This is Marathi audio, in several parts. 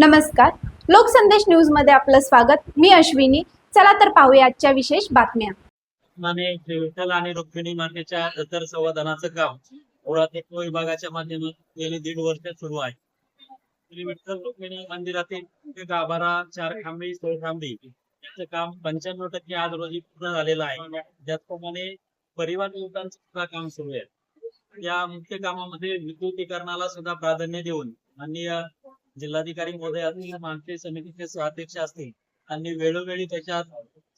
नमस्कार. लोकसंदेश न्यूजमध्ये आपलं स्वागत. मी अश्विनी. चला तर पाहूया आजच्या विशेष बातम्या. आणि विठ्ठल आणि रुक्मिणी मातेच्या दत्तर संवर्धनाचं काम पुरातत्व विभागाच्या माध्यमातून गेली दीड वर्ष सुरू आहे. श्री विठ्ठल रुक्मिणी मंदिरातील गाभारा चार खांबी सोळ खांबी याचं काम पंच्याण्णव टक्के आज रोजी पूर्ण झालेलं आहे. त्याचप्रमाणे परिवार युवकांचं सुद्धा काम सुरू आहे. या मुख्य कामामध्ये विद्युतीकरणाला सुद्धा प्राधान्य देऊन माननीय जिल्हाधिकारी महोदय असतील मागचे समितीचे अध्यक्ष असतील आणि वेळोवेळी त्याच्यात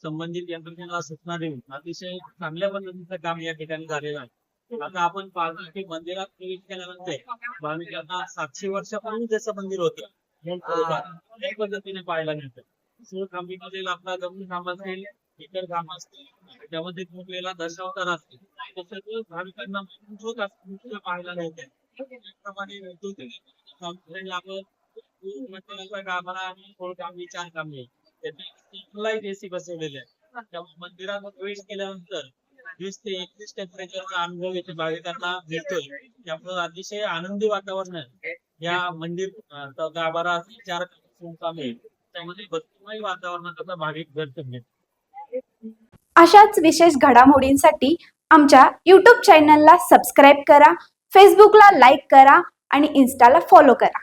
संबंधित यंत्रणेला सूचना देऊन अतिशय चांगल्या पद्धतीचं काम या ठिकाणी झालेलं आहे. आता आपण पाहतो की मंदिरात प्रवेश केल्यानंतर भाविकांना सातशे वर्षापूर्वी जसं मंदिर होतं पद्धतीने पाहायला मिळतं. सूर खांबीमध्ये आपला गमन खांब असेल इतर खांब असतील त्यामध्ये झोपलेला दशावतार असतील ते सगळं भाविकांना पाहायला मिळते त्याप्रमाणे विद्युत आपण विचार कमी आणि त्याची एसी बसवलेले आहे त्यामुळे मंदिरात प्रवेश केल्यानंतर वीस ते एकवीस टेम्परेचरचा अनुभव येथे भाविकांना मिळतोय त्यामुळे अतिशय आनंदी वातावरण या मंदिर गाभारा चार कामे त्यामध्ये भक्तिमय वातावरणाचा भाविक दर्शन घेतो अशाच विशेष घडामोडींसाठी आमच्या यूट्यूब चॅनलला सबस्क्राईब करा फेसबुकला लाईक करा आणि इन्स्टाला फॉलो करा.